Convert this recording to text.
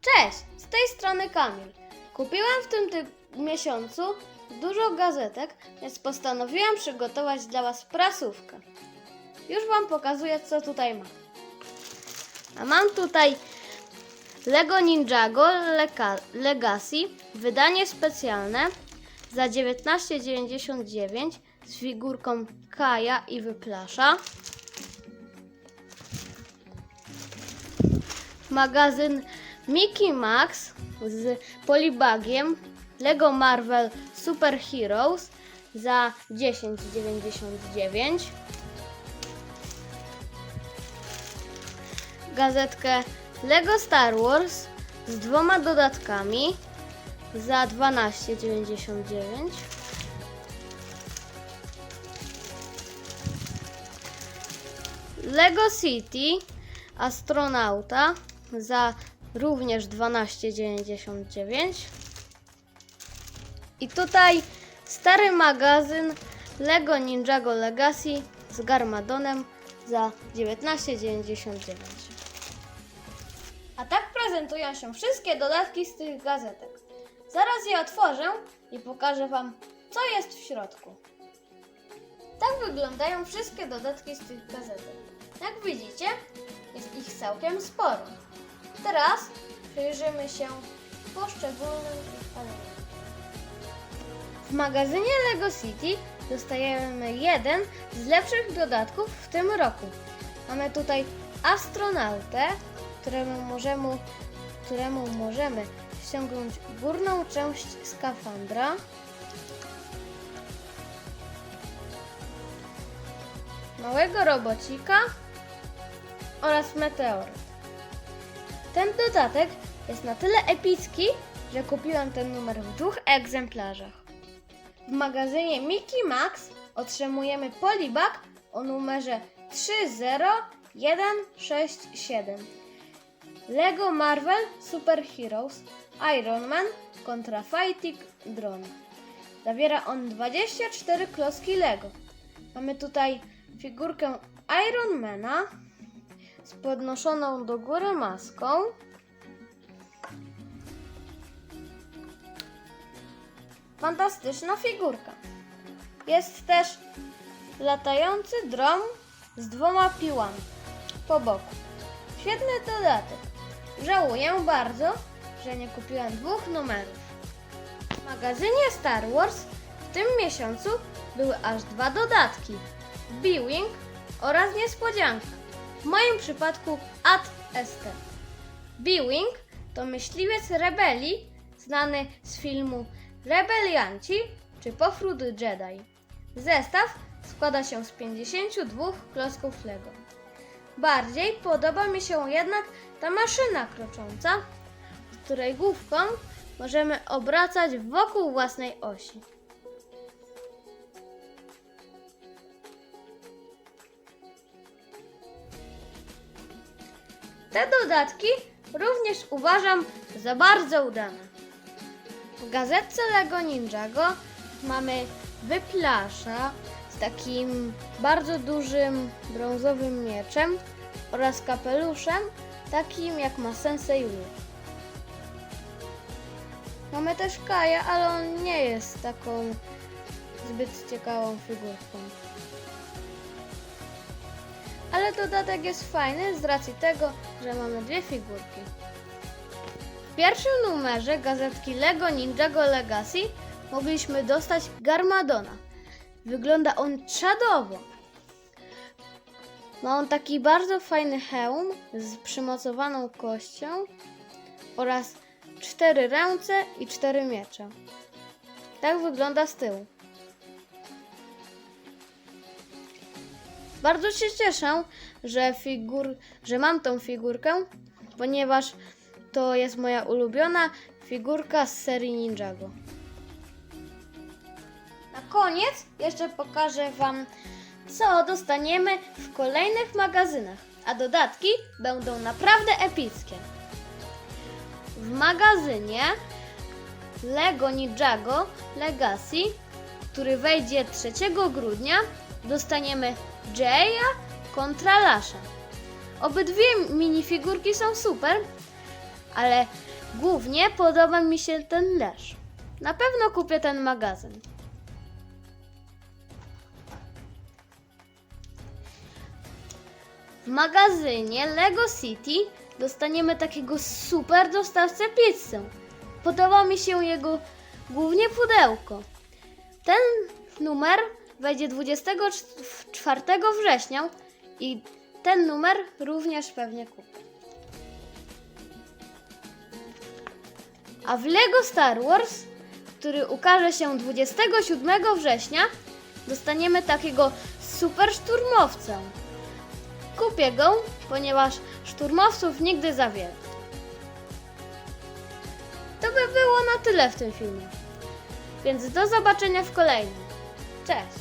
Cześć, z tej strony Kamil. Kupiłam w tym ty- miesiącu dużo gazetek, więc postanowiłam przygotować dla Was prasówkę. Już Wam pokazuję, co tutaj mam. A mam tutaj Lego Ninjago Leka- Legacy, wydanie specjalne za 19,99 z figurką Kaja i Wyplasza. magazyn Mickey Max z polibagiem Lego Marvel Super Heroes za 10,99 gazetkę Lego Star Wars z dwoma dodatkami za 12,99 Lego City Astronauta za również 12,99 i tutaj stary magazyn Lego Ninjago Legacy z Garmadonem za 19,99 A tak prezentują się wszystkie dodatki z tych gazetek. Zaraz je otworzę i pokażę Wam, co jest w środku. Tak wyglądają wszystkie dodatki z tych gazetek. Jak widzicie, jest ich całkiem sporo. Teraz przyjrzymy się poszczególnym elementom. W magazynie Lego City dostajemy jeden z lepszych dodatków w tym roku. Mamy tutaj astronautę, któremu możemy, któremu możemy ściągnąć górną część skafandra. Małego robocika oraz meteoryt. Ten dodatek jest na tyle epicki, że kupiłam ten numer w dwóch egzemplarzach. W magazynie Mickey Max otrzymujemy polibag o numerze 30167. Lego Marvel Super Heroes Iron Man kontra Fighting Drone. Zawiera on 24 klocki Lego. Mamy tutaj figurkę Ironmana z podnoszoną do góry maską. Fantastyczna figurka. Jest też latający dron z dwoma piłami po boku. Świetny dodatek. Żałuję bardzo, że nie kupiłem dwóch numerów. W magazynie Star Wars w tym miesiącu były aż dwa dodatki. B-Wing oraz niespodzianka. W moim przypadku Ad Estem. B-Wing to myśliwiec rebelii znany z filmu Rebelianci czy Powrót Jedi. Zestaw składa się z 52 klocków Lego. Bardziej podoba mi się jednak ta maszyna krocząca, której główką możemy obracać wokół własnej osi. Te dodatki również uważam za bardzo udane. W gazetce Lego Ninjago mamy wyplasza z takim bardzo dużym brązowym mieczem oraz kapeluszem, takim jak ma Sensei Wu. Mamy też Kaja, ale on nie jest taką zbyt ciekawą figurką. Ale dodatek jest fajny z racji tego, że mamy dwie figurki. W pierwszym numerze gazetki Lego Ninjago Legacy mogliśmy dostać Garmadona. Wygląda on czadowo. Ma on taki bardzo fajny hełm z przymocowaną kością oraz cztery ręce i cztery miecze. Tak wygląda z tyłu. Bardzo się cieszę, że, figur, że mam tą figurkę, ponieważ to jest moja ulubiona figurka z serii Ninjago. Na koniec jeszcze pokażę Wam, co dostaniemy w kolejnych magazynach, a dodatki będą naprawdę epickie. W magazynie Lego Ninjago Legacy, który wejdzie 3 grudnia, dostaniemy Jaya kontra Lasha. Obydwie minifigurki są super, ale głównie podoba mi się ten lesz. Na pewno kupię ten magazyn. W magazynie Lego City dostaniemy takiego super dostawcę pizzę. Podoba mi się jego głównie pudełko. Ten numer wejdzie 24 września i ten numer również pewnie kupię. A w Lego Star Wars, który ukaże się 27 września, dostaniemy takiego super szturmowcę. Kupię go, ponieważ szturmowców nigdy za wiele. To by było na tyle w tym filmie. Więc do zobaczenia w kolejnym. Cześć!